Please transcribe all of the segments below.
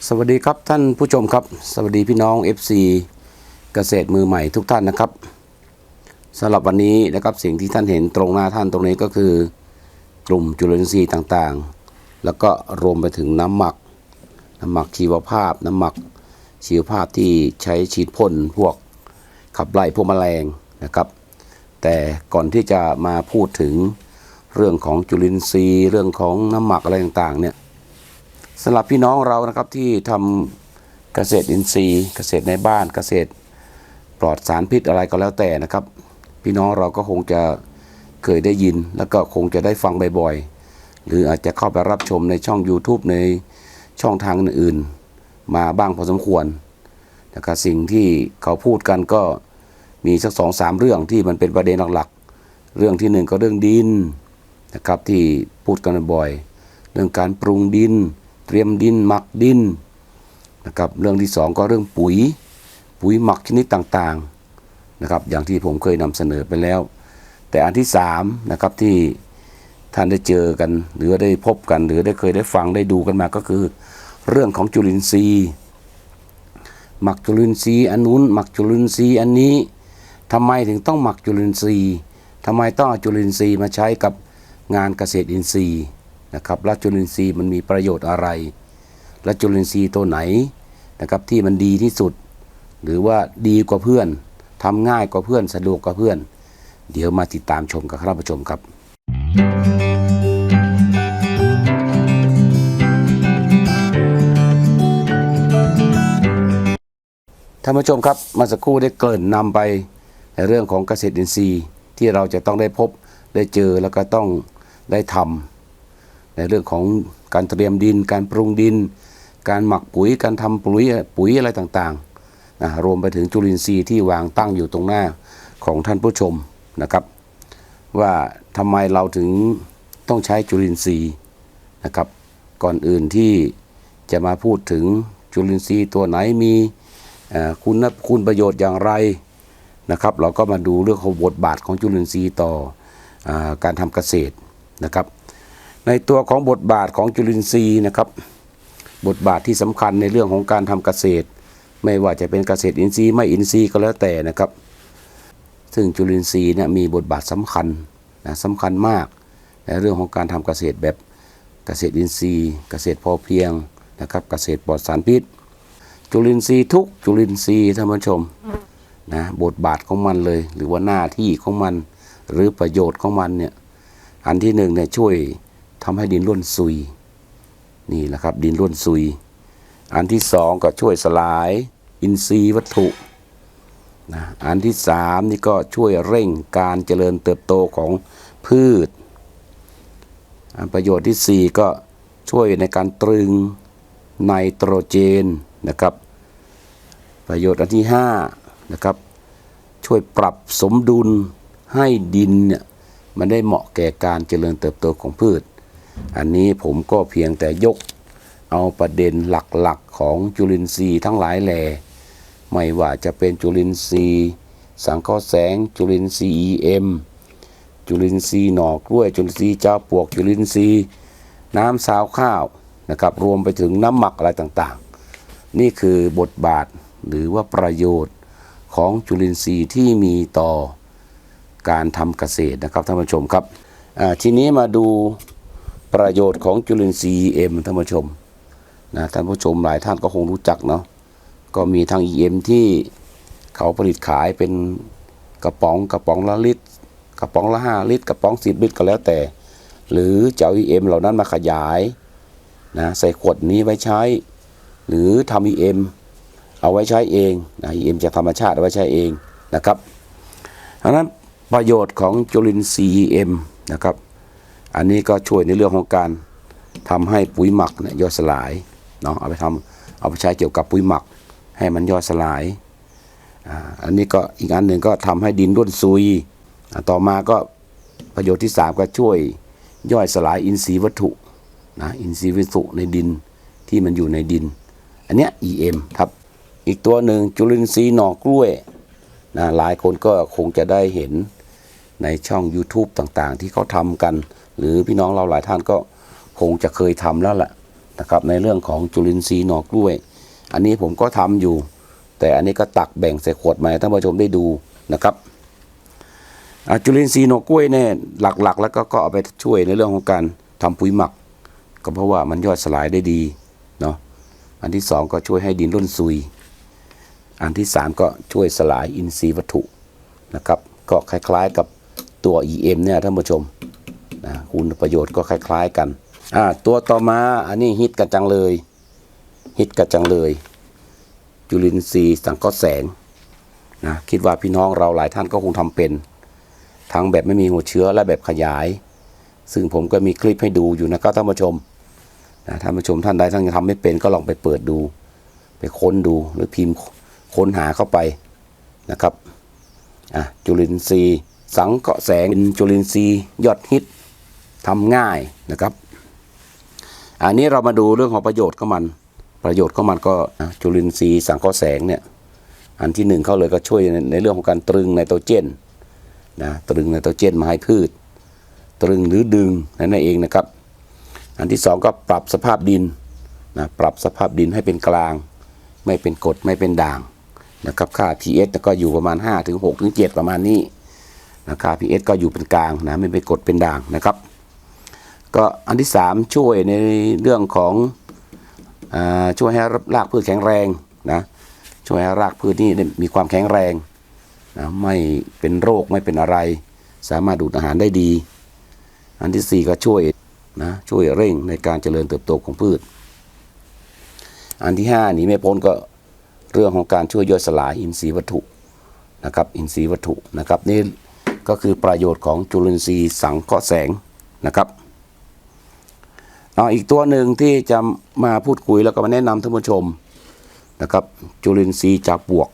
สวัสดีครับท่านผู้ชมครับ สวัสดีพี่น้อง FC เกษตรมือใหม่ทุกท่านนะครับสำหรับวันนี้นะครับสิ่งที่ท่านเห็นตรงหน้าท่านตรงนี้ก็คือกลุ่มจุลินทรีย์ต่างๆ แล้วก็รวมไปถึงน้ำหมัก น้ำหมักชีวภาพ น้ำหมักชีวภาพที่ใช้ฉีดพ่นพวกขับไล่พวกแมลงนะครับ แต่ก่อนที่จะมาพูดถึงเรื่องของจุลินทรีย์ เรื่องของน้ำหมักอะไรต่างๆเนี่ย สำหรับพี่น้องเรานะครับที่ทำเกษตรอินทรีย์ เกษตรในบ้านเกษตรปลอดสารพิษอะไรก็แล้วแต่นะครับ พี่น้องเราก็คงจะเคยได้ยิน แล้วก็คงจะได้ฟังบ่อยๆ หรืออาจจะเข้าไปรับชมในช่อง YouTube ในช่องทางอื่นๆ มาบ้างพอสมควรนะครับสิ่งที่เขาพูดกันก็มีสักสองสามเรื่องที่มันเป็นประเด็นหลักๆ เรื่องที่หนึ่งก็เรื่องดินนะครับที่พูดกันบ่อย เรื่องการปรุงดิน เตรียมดินหมักดินนะครับเรื่องที่สองก็เรื่องปุ๋ย ปุ๋ยหมักชนิดต่างๆนะครับอย่างที่ผมเคยนำเสนอไปแล้ว แต่อันที่สามนะครับที่ท่านได้เจอกัน หรือได้พบกัน หรือได้เคยได้ฟังได้ดูกันมาก็คือ เรื่องของจุลินทรีย์หมักจุลินทรีย์อันนู้นหมักจุลินทรีย์อันนี้ทำไมถึงต้องหมักจุลินทรีย์ทำไมต้องเอาจุลินทรีย์มาใช้กับงานเกษตรอินทรีย์ นะครับและจุลินทรีย์มันมีประโยชน์อะไร และจุลินทรีย์ตัวไหนนะครับที่มันดีที่สุด หรือว่าดีกว่าเพื่อนทำง่ายกว่าเพื่อนสะดวกกว่าเพื่อน เดี๋ยวมาติดตามชมกับท่านผู้ชมครับท่านผู้ชมครับเมาสักครู่ได้เกริ่นนำไปในเรื่องของเกษตรอินทรีย์ที่เราจะต้องได้พบได้เจอแล้วก็ต้องได้ทำ ในเรื่องของการเตรียมดิน การปรุงดิน การหมักปุ๋ยการทำปุ๋ยปุ๋ยอะไรต่างๆนะรวมไปถึงจุลินทรีย์ที่วางตั้งอยู่ตรงหน้าของท่านผู้ชมนะครับ ว่าทำไมเราถึงต้องใช้จุลินทรีย์นะครับ ก่อนอื่นที่จะมาพูดถึงจุลินทรีย์ตัวไหนมีคุณคุณประโยชน์อย่างไรนะครับ เราก็มาดูเรื่องของบทบาทของจุลินทรีย์ต่ออการทำเกษตรนะครับ ในตัวของบทบาทของจุลินทรีย์นะครับ บทบาทที่สำคัญในเรื่องของการทำเกษตร ไม่ว่าจะเป็นเกษตรอินทรีย์ไม่อินทรีย์ก็แล้วแต่นะครับ ซึ่งจุลินทรีย์เนี่ยมีบทบาทสำคัญนะสำคัญมากในเรื่องของการทำเกษตรแบบเกษตรอินทรีย์ เกษตรพอเพียงนะครับเกษตรปลอดสารพิษ จุลินทรีย์ทุกจุลินทรีย์ท่านผู้ชมนะบทบาทของมันเลย หรือว่าหน้าที่ของมัน หรือประโยชน์ของมันเนี่ยอันที่หนึ่งเนี่ยช่วย ทำให้ดินร่วนซุย นี่แหละครับดินร่วนซุย อันที่สองก็ช่วยสลาย อินทรีย์วัตถุนะอันที่สามนี่ก็ช่วยเร่งการเจริญเติบโตของพืช อันประโยชน์ที่สี่ก็ช่วยในการตรึงไนโตรเจนนะครับ ประโยชน์อันที่ห้านะครับ ช่วยปรับสมดุลให้ดินเนี่ยมันได้เหมาะแก่การเจริญเติบโตของพืช อันนี้ผมก็เพียงแต่ยกเอาประเด็นหลักๆของจุลินทรีย์ทั้งหลายแหล่ไม่ว่าจะเป็นจุลินทรีย์ สังเคราะห์แสง จุลินทรีย์ EM จุลินทรีย์หน่อกล้วย จุลินทรีย์เจ้าปวก จุลินทรีย์ น้ำสาวข้าวนะครับรวมไปถึงน้ำหมักอะไรต่างๆ นี่คือบทบาทหรือว่าประโยชน์ของจุลินทรีย์ที่มีต่อการทำเกษตรนะครับท่านผู้ชมครับทีนี้มาดู ประโยชน์ของจุลินทรีย์ EM ท่านผู้ชมนะท่านผู้ชมหลายท่านก็คงรู้จักเนาะก็มีทาง EM ที่เขาผลิตขายเป็นกระป๋องกระป๋องละลิตรกระป๋องละ5ลิตร กระป๋อง10ลิตรก็แล้วแต่ หรือจะเอา EM เหล่านั้นมาขยายนะใส่ขวดนี้ไว้ใช้ หรือทำ EM เอาไว้ใช้เองนะ EM จากธรรมชาติเอาไว้ใช้เองนะครับดังนั้นประโยชน์ของจุลินทรีย์ EM นะครับ อันนี้ก็ช่วยในเรื่องของการทำให้ปุ๋ยหมักเนี่ยย่อยสลายเนาะเอาไปทำเอาไปใช้เกี่ยวกับปุ๋ยหมัก ให้มันย่อยสลายอันนี้ก็อีกอันหนึ่งก็ทำให้ดินร่วนซุย ต่อมาก็ประโยชน์ที่ 3 ก็ช่วยย่อยสลายอินทรีย์วัตถุนะอินทรีย์วัตถุในดินที่มันอยู่ในดิน อันเนี้ย EM ครับ อีกตัวหนึ่งจุลินทรีย์หน่อกล้วยนะหลายคนก็คงจะได้เห็นในช่อง YouTube ต่างๆ ที่เขาทำกัน หรือพี่น้องเราหลายท่านก็คงจะเคยทำแล้วล่ะนะครับในเรื่องของจุลินทรีย์หนอกล้วย อันนี้ผมก็ทำอยู่ แต่อันนี้ก็ตักแบ่งใส่ขวดมาท่านผู้ชมได้ดูนะครับจุลินทรีย์หนอกล้วยเนี่ยหลักๆ แล้วก็ก็เอาไปช่วยในเรื่องของการทำปุ๋ยหมัก ก็เพราะว่ามันย่อยสลายได้ดีเนาะอันที่สองก็ช่วยให้ดินร่นซุย อันที่สามก็ช่วยสลายอินทรีย์วัตถุนะครับก็คล้ายๆกับตัว EM เนี่ยท่านผู้ชม นะคุณประโยชน์ก็คล้าย ๆ กันอ่าตัวต่อมาอันนี้ฮิตกันจังเลย ฮิตกันจังเลย จุลินทรีย์สังเคราะห์แสงนะคิดว่าพี่น้องเราหลายท่านก็คงทำเป็น ทั้งแบบไม่มีหัวเชื้อและแบบขยาย ซึ่งผมก็มีคลิปให้ดูอยู่นะครับท่านผู้ชมนะท่านผู้ชมท่านใดท่านยังทำไม่เป็นก็ลองไปเปิดดู ไปค้นดูหรือพิมพ์ค้นหาเข้าไปนะครับอะจุลินทรีย์สังเคราะห์แสงเป็นจุลินทรีย์ยอดฮิต ทำง่ายนะครับ อันนี้เรามาดูเรื่องของประโยชน์ของมัน ประโยชน์ของมันก็จุลินทรีย์สังเคราะห์แสงเนี่ย อันที่หนึ่งเขาเลยก็ช่วยในในเรื่องของการตรึงไนโตรเจนนะตรึงไนโตรเจนมาให้พืช ตรึงหรือดึงนั่นเองนะครับ อันที่สองก็ปรับสภาพดินนะปรับสภาพดินให้เป็นกลาง ไม่เป็นกรดไม่เป็นด่างนะครับค่า pH ก็อยู่ประมาณ5ถึง6ถึง7ประมาณนี้นะค่า pH ก็อยู่เป็นกลางนะไม่เป็นกรดเป็นด่างนะครับ ก็อันที่ 3 ช่วยในเรื่องของอช่วยให้รากพืชแข็งแรงนะช่วยให้รากพืชนี่มีความแข็งแรงนะไม่เป็นโรคไม่เป็นอะไร สามารถดูดอาหารได้ดี อันที่ 4 ก็ช่วยนะช่วยเร่งในการเจริญเติบโตของพืช อันที่5หนีไม่พ้นก็เรื่องของการช่วยย่อยสลายอินทรีย์วัตถุนะครับอินทรีย์วัตถุนะครับนี่ก็คือประโยชน์ของจุลินทรีย์สังเคราะห์แสงนะครับ เอาอีกตัวหนึ่งที่จะมาพูดคุยแล้วก็มาแนะนำท่านผู้ชมนะครับ จุลินทรีย์จากบวก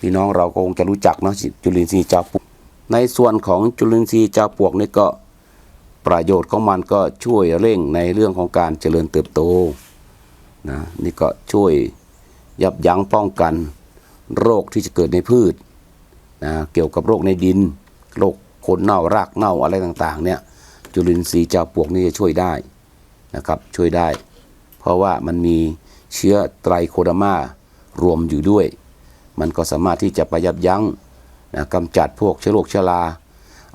พี่น้องเราก็คงจะรู้จักเนาะจุลินทรีย์จากบวก ในส่วนของจุลินทรีย์จากบวกนี่ก็ประโยชน์ของมันก็ช่วยเร่งในเรื่องของการเจริญเติบโตนะนี่ก็ช่วยยับยั้งป้องกันโรคที่จะเกิดในพืชนะเกี่ยวกับโรคในดิน โรคโคนเน่ารากเน่าอะไรต่างๆเนี่ยจุลินทรีย์จ้าปลวกนี่จะช่วยได้ นะครับช่วยได้ เพราะว่ามันมีเชื้อไตรโคดามารวมอยู่ด้วย มันก็สามารถที่จะไปยับยั้งนะกำจัดพวกเชื้อโรคเชื้อรา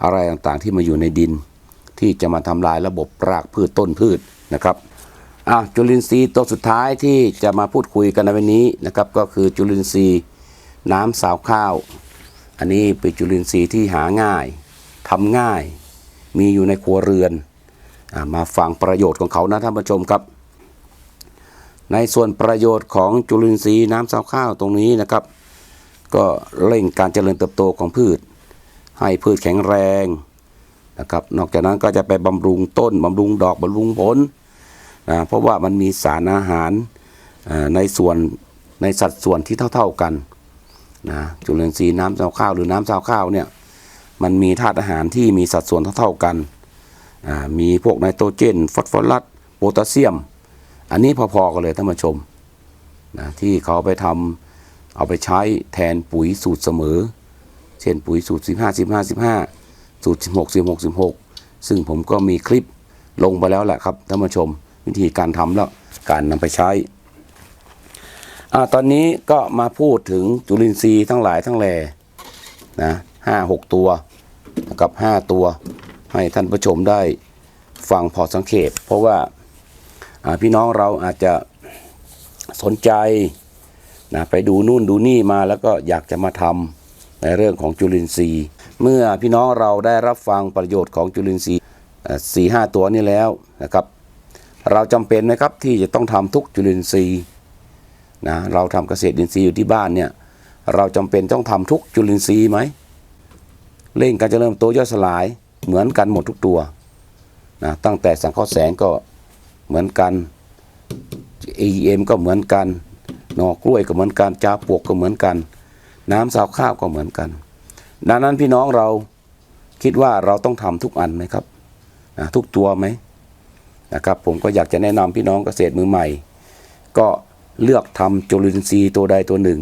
อะไรต่างๆที่มาอยู่ในดิน ที่จะมาทำลายระบบรากพืชต้นพืชนะครับอะจุลินทรีย์ตัวสุดท้ายที่จะมาพูดคุยกันในวันนี้นะครับก็คือจุลินทรีย์น้ำสาวข้าว อันนี้เป็นจุลินทรีย์ที่หาง่ายทำง่าย มีอยู่ในครัวเรือน มาฟังประโยชน์ของเขานะท่านผู้ชมครับ ในส่วนประโยชน์ของจุลินทรีย์น้ำสาวข้าวตรงนี้นะครับ ก็เร่งการเจริญเติบโตของพืช ให้พืชแข็งแรงนะครับนอกจากนั้นก็จะไปบำรุงต้นบำรุงดอกบำรุงผลนะเพราะว่ามันมีสารอาหารในส่วนในสัดส่วนที่เท่า ๆกันนะจุลินทรีย์น้ำซาวข้าวหรือน้ำซาวข้าวเนี่ยมันมีธาตุอาหารที่มีสัดส่วนเท่าๆกัน มีพวกไนโตรเจน ฟอสฟอรัสโพแทสเซียม อันนี้พอๆกันเลยท่านผู้ชมนะที่เขาไปทำเอาไปใช้แทนปุ๋ยสูตรเสมอ เช่นปุ๋ยสูตร 15 15 15 สูตร 16 16 16 ซึ่งผมก็มีคลิปลงไปแล้วแหละครับท่านผู้ชม วิธีการทำแล้วการนำไปใช้อตอนนี้ก็มาพูดถึงจุลินทรีย์ทั้งหลายทั้งแหล่นะห้าหกตัวกับห้าตัว ให้ท่านผู้ชมได้ฟังพอสังเขปเพราะว่าพี่น้องเราอาจจะสนใจนะไปดูนู่นดูนี่มาแล้วก็อยากจะมาทำในเรื่องของจุลินทรีย์ เมื่อพี่น้องเราได้รับฟังประโยชน์ของจุลินทรีย์สี่ห้าตัวนี้แล้วนะครับ เราจำเป็นไหมครับที่จะต้องทำทุกจุลินทรีย์นะเราทำเกษตรอินทรีย์อยู่ที่บ้านเนี่ยเราจำเป็นต้องทำทุกจุลินทรีย์ไหมเร่งการเจริญเติบโตย่อยสลาย เหมือนกันหมดทุกตัวนะตั้งแต่สังเคราะห์แสงก็เหมือนกัน AEM ก็เหมือนกัน หนอกล้วยก็เหมือนกันจ้าปวกก็เหมือนกัน น้ำสาวข้าวก็เหมือนกัน ดังนั้นพี่น้องเราคิดว่าเราต้องทำทุกอันไหมครับนะทุกตัวไหมนะครับผมก็อยากจะแนะนำพี่น้องเกษตรมือใหม่ ก็เลือกทำจุลินทรีย์ตัวใดตัวหนึ่ง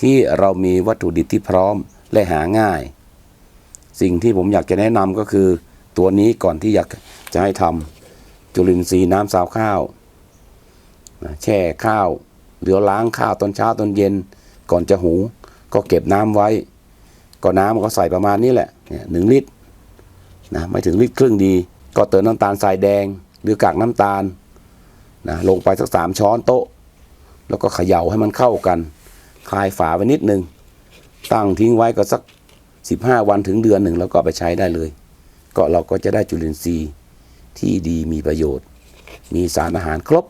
ที่เรามีวัตถุดิบที่พร้อมและหาง่าย สิ่งที่ผมอยากจะแนะนำก็คือ ตัวนี้ก่อนที่อยากจะให้ทำจุลินทรีย์น้ำซาวข้าวแช่ข้าวหรือล้างข้าวตอนเช้าตอนเย็น ก่อนจะหุงก็เก็บน้ำไว้ ก็น้ำก็ใส่ประมาณนี้แหละเนี่ยหนึ่งลิตรนะไม่ถึงลิตรครึ่งดี ก็เติมน้ำตาลทรายแดง หรือกากน้ำตาลนะลงไปสักสามช้อนโต๊ะ แล้วก็เขย่าให้มันเข้ากัน คลายฝาไว้นิดนึง ตั้งทิ้งไว้ก็สัก 15 วันถึงเดือนหนึ่งแล้วก็ไปใช้ได้เลย ก็เราก็จะได้จุลินทรีย์ที่ดีมีประโยชน์ มีสารอาหารครบ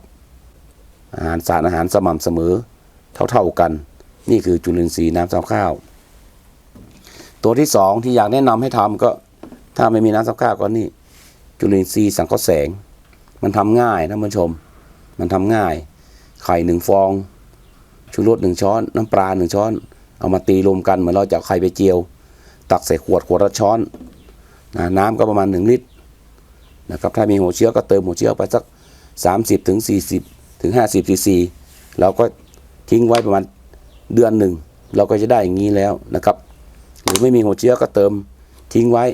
อาหารสารอาหารสม่ำเสมอเท่าๆกัน นี่คือจุลินทรีย์น้ำซับข้าว ตัวที่สองที่อยากแนะนำให้ทำก็ถ้าไม่มีน้ำซับข้าวก็นี่ จุลินทรีย์สังเคราะห์แสง มันทำง่ายนะท่านผู้ชม มันทำง่าย ไข่หนึ่งฟองชูรสหนึ่งช้อน น้ำปลาหนึ่งช้อน เอามาตีรวมกันเหมือนเราจะเอาไข่ไปเจียว ตักใส่ขวดขวดละช้อนนะน้ำก็ประมาณ 1 ลิตรนะครับถ้ามีหัวเชื้อก็เติมหัวเชื้อไปสัก 30ถึง40ถึง50ซีซีเราก็ทิ้งไว้ประมาณเดือนหนึ่งเราก็จะได้อย่างนี้แล้วนะครับ หรือไม่มีหัวเชื้อก็เติมทิ้งไว้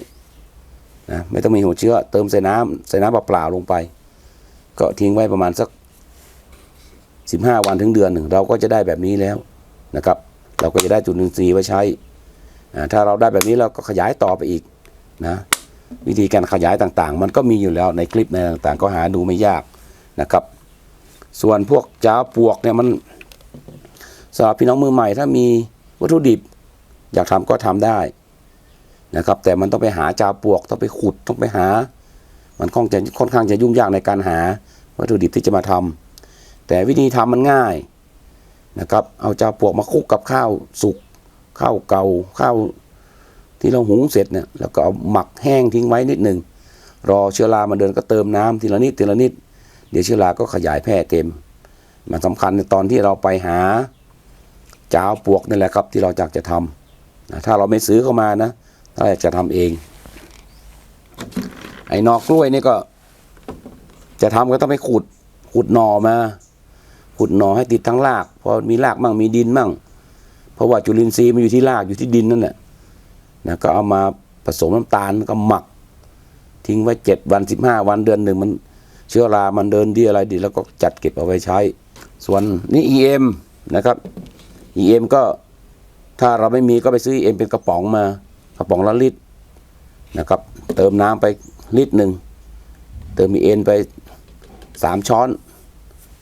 นะไม่ต้องมีหัวเชื้อ เติมใส่น้ำใส่น้ำเปล่าๆลงไป ก็ทิ้งไว้ประมาณสัก 15 วันถึงเดือนหนึ่งเราก็จะได้แบบนี้แล้วนะครับ เราก็จะได้จุลินทรีย์ไว้ใช้ ถ้าเราได้แบบนี้เราก็ขยายต่อไปอีกนะวิธีการขยายต่างๆ มันก็มีอยู่แล้วในคลิปในต่างๆ ก็หาดูไม่ยากนะครับ ส่วนพวกจ้าปวกเนี่ยมันสำหรับพี่น้องมือใหม่ ถ้ามีวัตถุดิบ อยากทำก็ทำได้นะครับ แต่มันต้องไปหาจ้าปวก ต้องไปขุดต้องไปหา มันค่อนจะค่อนข้างจะยุ่งยากในการหาวัตถุดิบที่จะมาทำแต่วิธีทำมันง่ายนะครับ เอาจ้าปวกมาคลุกกับข้าวสุก ข้าวเก่าข้าวที่เราหุงเสร็จเนี่ยแล้วก็เอาหมักแห้งทิ้งไว้นิดหนึ่งรอเชื้อรามาเดินก็เติมน้ำทีละนิดทีละนิด เดี๋ยวเชื้อราก็ขยายแพร่เต็ม มันสำคัญในตอนที่เราไปหาจ้าวปวกนี่แหละครับที่เราอยากจะทำนะถ้าเราไม่ซื้อเข้ามานะถ้าอยากจะทำเอง ไอ้หนอกกล้วยนี่ก็ จะทำก็ต้องไปขุดขุดหน่อมา ขุดหน่อให้ติดทั้งรากพอมีรากมั่งมีดินมั่ง ราะว่าจุลินทรีย์มันอยู่ที่รากอยู่ที่ดินนั่นแหละนะก็เอามาผสมน้ำตาลก็หมัก ทิ้งไว้เจ็ดวันสิบห้าวันเดือนหนึ่งมันเชื้อรา มันเดินดีอะไรดี แล้วก็จัดเก็บเอาไว้ใช้ ส่วนนี่ EM นะครับ EM ก็ถ้าเราไม่มีก็ไปซื้อ EM เป็นกระป๋องมากระป๋องละลิตรนะครับ เติมน้ำไปลิตรหนึ่งเติม EM ไปสามช้อน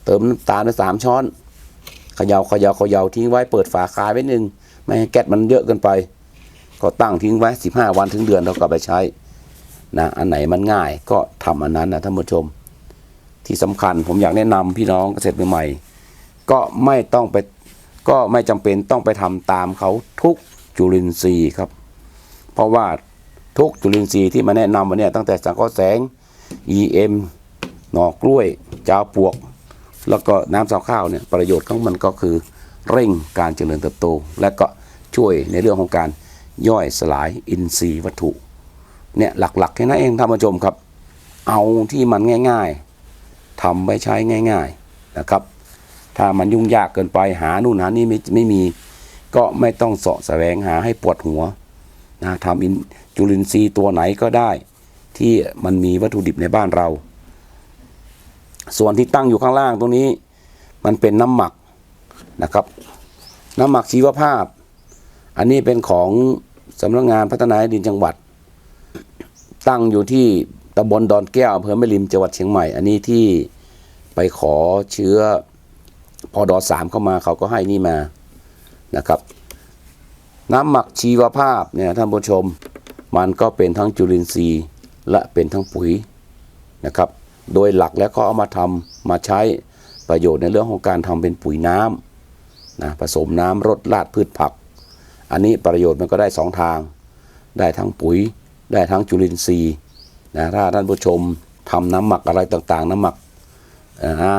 เติมน้ำตาลไปสามช้อน ขยา่าเขยา่าเขย่าทิ้งไว้เปิดฝาคายไว้หนึ่งไม่ให้แก๊สมันเยอะเกินไป ก็ตั้งทิ้งไว้ 15 วันถึงเดือนเราก็ไปใช้นะอันไหนมันง่ายก็ทำอันนั้นนะท่านผู้ชม ที่สำคัญผมอยากแนะนำพี่น้องเกษตรใหม่ๆก็ไม่ต้องไปก็ไม่จำเป็นต้องไปทำตามเขาทุกจุลินทรีย์ครับ เพราะว่าทุกจุลินทรีย์ที่มาแนะนำวันนี้ตั้งแต่สังเคราะห์แสง EM หนอกกล้วยจ้าปวก แล้วก็น้ำซาวข้าวเนี่ยประโยชน์ของมันก็คือเร่งการเจริญเติบโต และก็ช่วยในเรื่องของการย่อยสลายอินทรีย์วัตถุเนี่ยหลักๆแค่นั้นเองท่านผู้ชมครับ เอาที่มันง่ายๆทำไปใช้ง่าย ๆนะครับ ถ้ามันยุ่งยากเกินไปหานู่นหานี่ไม่ไม่มีก็ไม่ต้องเสาะแสวงหาให้ปวดหัวนะทำอินจุลินทรีย์ตัวไหนก็ได้ ที่มันมีวัตถุดิบในบ้านเรา ส่วนที่ตั้งอยู่ข้างล่างตรงนี้ มันเป็นน้ำหมักนะครับ น้ำหมักชีวภาพ อันนี้เป็นของสำนักงานพัฒนาดินจังหวัด ตั้งอยู่ที่ตำบลดอนแก้วอำเภอแม่ริมจังหวัดเชียงใหม่ อันนี้ที่ไปขอเชื้อพอดอสามเข้ามาเขาก็ให้นี่มานะครับ น้ำหมักชีวภาพเนี่ยท่านผู้ชม มันก็เป็นทั้งจุลินทรีย์และเป็นทั้งปุ๋ยนะครับ โดยหลักแล้วก็เอามาทำมาใช้ประโยชน์ในเรื่องของการทำเป็นปุ๋ยน้ำนะผสมน้ำรดลาดพืชผัก อันนี้ประโยชน์มันก็ได้สองทาง ได้ทั้งปุ๋ย ได้ทั้งจุลินทรีย์นะถ้าท่านผู้ชมทำน้ำหมักอะไรต่างๆ น้ำหมัก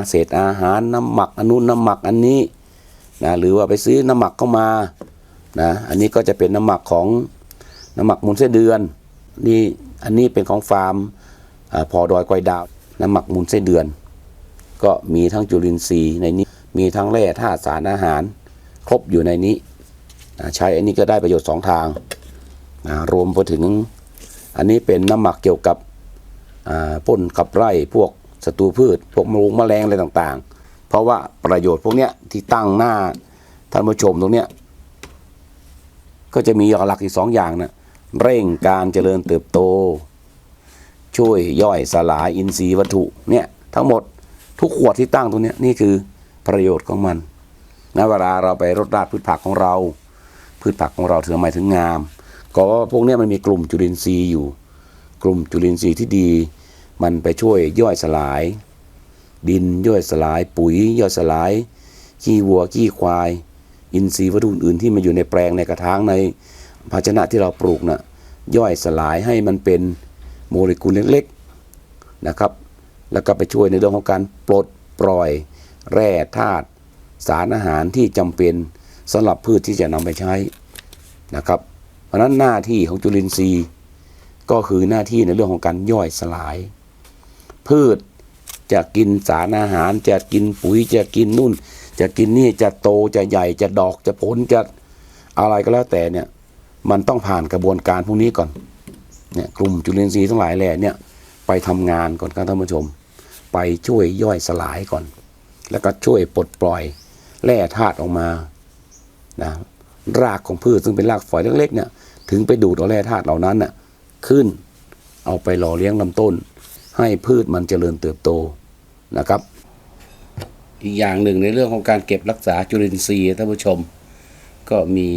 เศษอาหารน้ำหมักอนนู้นน้ำหมักอันนี้นะหรือว่าไปซื้อน้ำหมักเข้ามานะอันนี้ก็จะเป็นน้ำหมักของน้ำหมักมูลไส้เดือนนี่อันนี้เป็นของฟาร์มอพอดอยกอยดาว น้ำหมักมูลไส้เดือน ก็มีทั้งจุลินทรีย์ในนี้มีทั้งแร่ธาตุสารอาหาร ครบอยู่ในนี้ ใช้อันนี้ก็ได้ประโยชน์สองทาง รวมไปถึงอันนี้เป็นน้ำหมักเกี่ยวกับอ่าพ่นขับไล่พวกศัตรูพืช พวกมลงแมลงอะไรต่างๆ เพราะว่าประโยชน์พวกเนี้ยที่ตั้งหน้าท่านผู้ชมตรงเนี้ยก็จะมีหลักอีกสองอย่างนะเร่งการเจริญเติบโต ช่วยย่อยสลายอินทรีย์วัตถุเนี่ยทั้งหมดทุกขวดที่ตั้งตรงเนี้ยนี่คือประโยชน์ของมันนะเวลาเราไปรดราดพืชผักของเรา พืชผักของเราถึงหมายถึงงาม ก็ว่าพวกนี้มันมีกลุ่มจุลินทรีย์อยู่ กลุ่มจุลินทรีย์ที่ดี มันไปช่วยย่อยสลาย ดินย่อยสลายปุ๋ยย่อยสลายขี้วัวขี้ควาย อินทรีย์วัตถุอื่นที่มันอยู่ในแปลงในกระถางในภาชนะที่เราปลูกน่ะย่อยสลายให้มันเป็น โมเลกุลเล็กๆนะครับ แล้วก็ไปช่วยในเรื่องของการปลดปล่อย แร่ธาตุสารอาหารที่จำเป็นสำหรับพืชที่จะนำไปใช้นะครับ เพราะฉะนั้นหน้าที่ของจุลินทรีย์ ก็คือหน้าที่ในเรื่องของการย่อยสลาย พืชจะกินสารอาหารจะกินปุ๋ยจะกินนู่น จะกินนี่จะโตจะใหญ่จะดอกจะผลจะอะไรก็แล้วแต่เนี่ย มันต้องผ่านกระบวนการพวกนี้ก่อน เนี่ยกลุ่มจุลินทรีย์ทั้งหลายแหล่เนี่ยไปทำงานก่อนครับท่านผู้ชม ไปช่วยย่อยสลายก่อน แล้วก็ช่วยปลดปล่อยแร่ธาตุออกมานะรากของพืชซึ่งเป็นรากฝอยเล็กๆเนี่ยถึงไปดูดเอาแร่ธาตุเหล่านั้นน่ะขึ้นเอาไปหล่อเลี้ยงลำต้น ให้พืชมันเจริญเติบโตนะครับ อีกอย่างหนึ่งในเรื่องของการเก็บรักษาจุลินทรีย์ท่านผู้ชม ก็มี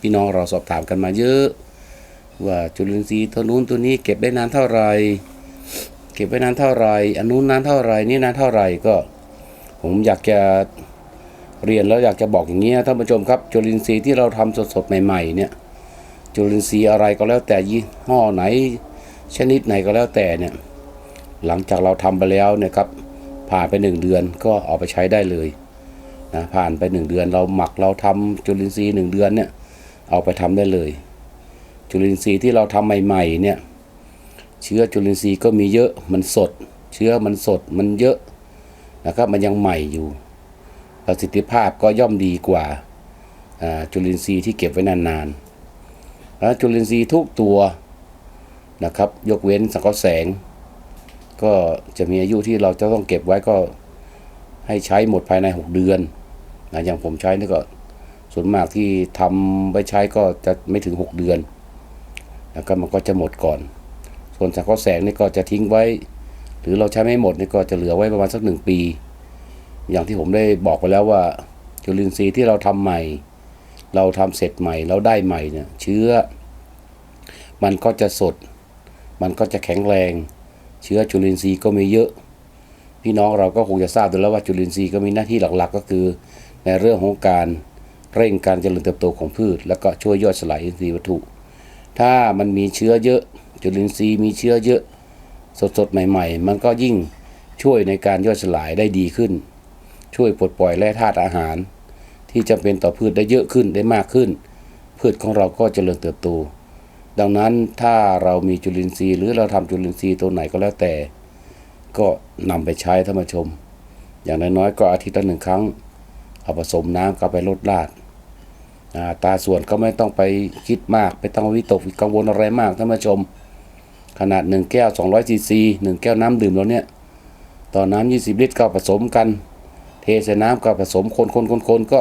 พี่น้องเราสอบถามกันมาเยอะ ว่าจุลินทรีย์ตัวนู้นตัวนี้เก็บได้นานเท่าไหร่เก็บไว้นานเท่าไหร่อันนู้นนานเท่าไหร่นี่นานเท่าไหร่ก็ ผมอยากจะเรียนแล้วอยากจะบอกอย่างนี้นะท่านผู้ชมครับ จุลินทรีย์ที่เราทำสดๆใหม่ ๆ เนี่ย จุลินทรีย์อะไรก็แล้วแต่ยี่ห้อไหน ชนิดไหนก็แล้วแต่เนี่ย หลังจากเราทำไปแล้วเนะครับผ่านไปหนึ่งเดือนก็เอาไปใช้ได้เลยนะผ่านไปหนึ่งเดือนเราหมักเราทำจุลินทรีย์หนึ่งเดือนเนี่ยเอาไปทำได้เลย จุลินทรีย์ที่เราทำใหม่ๆเนี่ยเชื้อจุลินทรีย์ก็มีเยอะมันสด เชื้อมันสดมันเยอะนะครับมันยังใหม่อยู่ ประสิทธิภาพก็ย่อมดีกว่าอ่าจุลินทรีย์ที่เก็บไว้นานๆแล้วจุลินทรีย์ทุกตัวนะครับ ยกเว้นสังเคราะห์แสง ก็จะมีอายุที่เราจะต้องเก็บไว้ก็ให้ใช้หมดภายใน 6 เดือนนะอย่างผมใช้นี่ก็ส่วนมากที่ทำไว้ใช้ก็จะไม่ถึง 6 เดือน แล้วก็มันก็จะหมดก่อน ส่วนสังเคราะห์แสงนี่ก็จะทิ้งไว้ หรือเราใช้ไม่หมดนี่ก็จะเหลือไว้ประมาณสักหนึ่งปี อย่างที่ผมได้บอกไปแล้วว่าจุลินทรีย์ที่เราทำใหม่ เราทำเสร็จใหม่ เราได้ใหม่เนี่ยเชื้อ มันก็จะสด มันก็จะแข็งแรง เชื้อจุลินทรีย์ก็มีเยอะ พี่น้องเราก็คงจะทราบอยู่แล้วว่าจุลินทรีย์ก็มีหน้าที่หลักๆ ก็คือ ในเรื่องของการเร่งการเจริญเติบโตของพืช แล้วก็ช่วยย่อยสลายอินทรีย์วัตถุ ถ้ามันมีเชื้อเยอะ จุลินทรีย์มีเชื้อเยอะ สดๆ ใหม่ ๆ มันก็ยิ่งช่วยในการย่อยสลายได้ดีขึ้น ช่วยปลดปล่อยแร่ธาตุอาหาร ที่จำเป็นต่อพืชได้เยอะขึ้นได้มากขึ้น พืชของเราก็เจริญเติบโต ดังนั้นถ้าเรามีจุลินทรีย์ หรือเราทำจุลินทรีย์ตัวไหนก็แล้วแต่ ก็นำไปใช้ท่านผู้ชม อย่างน้อยๆก็อาทิตย์ละหนึ่งครั้งเอาผสมน้ำกับไปลดราด ตาส่วนก็ไม่ต้องไปคิดมากไปต้องวิตกกังวลอะไรมากท่านผู้ชม ขนาด 1 แก้ว200ซีซี1แก้วน้ำดื่มแล้วเนี่ยต่อน้ำ20 ลิตรก็ผสมกัน เทใส่น้ำก็ผสมคนคนคนคนก็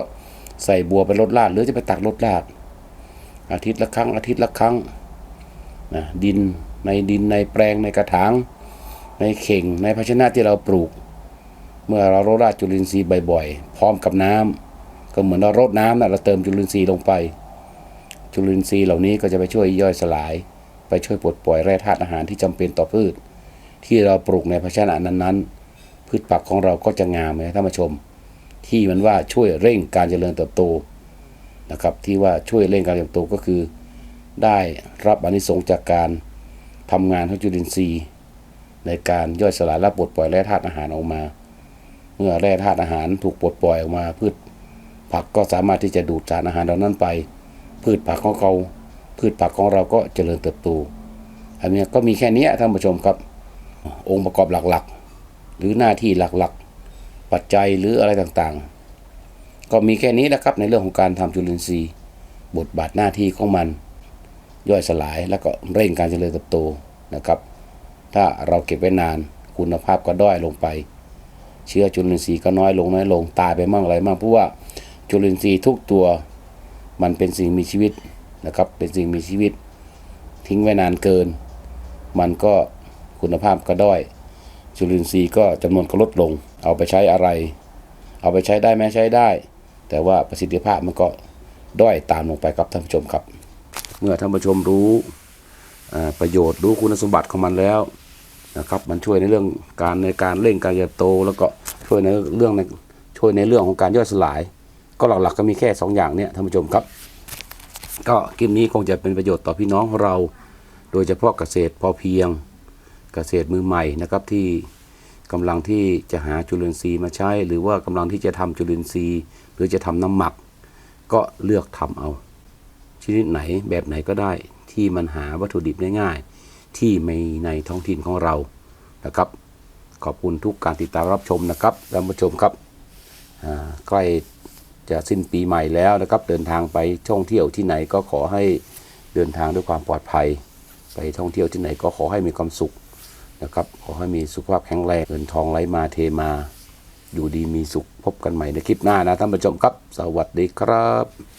ใส่บัวไปลดราดหรือจะไปตักลดราด อาทิตย์ละครั้งอาทิตย์ละครั้งนะดินในดินในแปลงในกระถาง ในเข่งในภาชนะที่เราปลูก เมื่อเรารดราดจุลินทรีย์บ่อยๆ พร้อมกับน้ำ ก็เหมือนเรารดน้ำนะเราเติมจุลินทรีย์ลงไป จุลินทรีย์เหล่านี้ก็จะไปช่วยย่อยสลาย ไปช่วยปลดปล่อยแร่ธาตุอาหารที่จำเป็นต่อพืช ที่เราปลูกในภาชนะนั้นๆ พืชผักของเราก็จะงามเลยท่านผู้ชม ที่มันว่าช่วยเร่งการเจริญเติบโตนะครับที่ว่าช่วยเร่งการเติบโตก็คือ ได้รับอนิสงส์จากการทำงานของจุลินทรีย์ ในการย่อยสลายและปลดปล่อยแร่ธาตุอาหารออกมา เมื่อแร่ธาตุอาหารถูกปลดปล่อยออกมาพืช ผักก็สามารถที่จะดูดสารอาหารเหล่านั้นไป พืชผักของเขาพืชผักของเราก็เจริญเติบโตอันนี้ก็มีแค่นี้ท่านผู้ชมครับ องค์ประกอบหลักๆ หรือหน้าที่หลักๆ ปัจจัยหรืออะไรต่างๆ ก็มีแค่นี้นะครับในเรื่องของการทำจุลินทรีย์ บทบาทหน้าที่ของมัน ย่อยสลายแล้วก็เร่งการเจริญเติบโตนะครับ ถ้าเราเก็บไว้นานคุณภาพก็ด้อยลงไป เชื้อจุลินทรีย์ก็น้อยลงน้อยลงตายไปมั่งอะไรมั่งเพราะว่า จุลินทรีย์ทุกตัวมันเป็นสิ่งมีชีวิตนะครับ เป็นสิ่งมีชีวิต ทิ้งไว้นานเกิน มันก็คุณภาพก็ด้อย จุลินทรีย์ก็จำนวนก็ลดลง เอาไปใช้อะไร เอาไปใช้ได้ไหมใช้ได้ แต่ว่าประสิทธิภาพมันก็ด้อยตามลงไปครับท่านผู้ชมครับ เมื่อท่านผู้ชมรู้ประโยชน์รู้คุณสมบัติของมันแล้วนะครับมันช่วยในเรื่องการในการเร่งการเติบโต แล้วก็ช่วยในเรื่องในช่วยในเรื่องของการย่อยสลาย ก็หลักๆก็มีแค่สองอย่างเนี่ยท่านผู้ชมครับ ก็คลิปนี้คงจะเป็นประโยชน์ต่อพี่น้องเรา โดยเฉพาะเกษตรพอเพียงเกษตรมือใหม่นะครับที่กำลังที่จะหาจุลินทรีย์มาใช้ หรือว่ากำลังที่จะทำจุลินทรีย์ หรือจะทำน้ำหมัก ก็เลือกทำเอา ชนิดไหนแบบไหนก็ได้ที่มันหาวัตถุดิบได้ง่าย ที่มีในท้องถิ่นของเรานะครับ ขอบคุณทุกการติดตามรับชมนะครับท่านผู้ชมครับใกล้ จะสิ้นปีใหม่แล้วนะครับ เดินทางไปท่องเที่ยวที่ไหนก็ขอให้เดินทางด้วยความปลอดภัย ไปท่องเที่ยวที่ไหนก็ขอให้มีความสุขนะครับ ขอให้มีสุขภาพแข็งแรงเงินทองไหลมาเทมา อยู่ดีมีสุขพบกันใหม่ในคลิปหน้านะท่านผู้ชมครับ สวัสดีครับ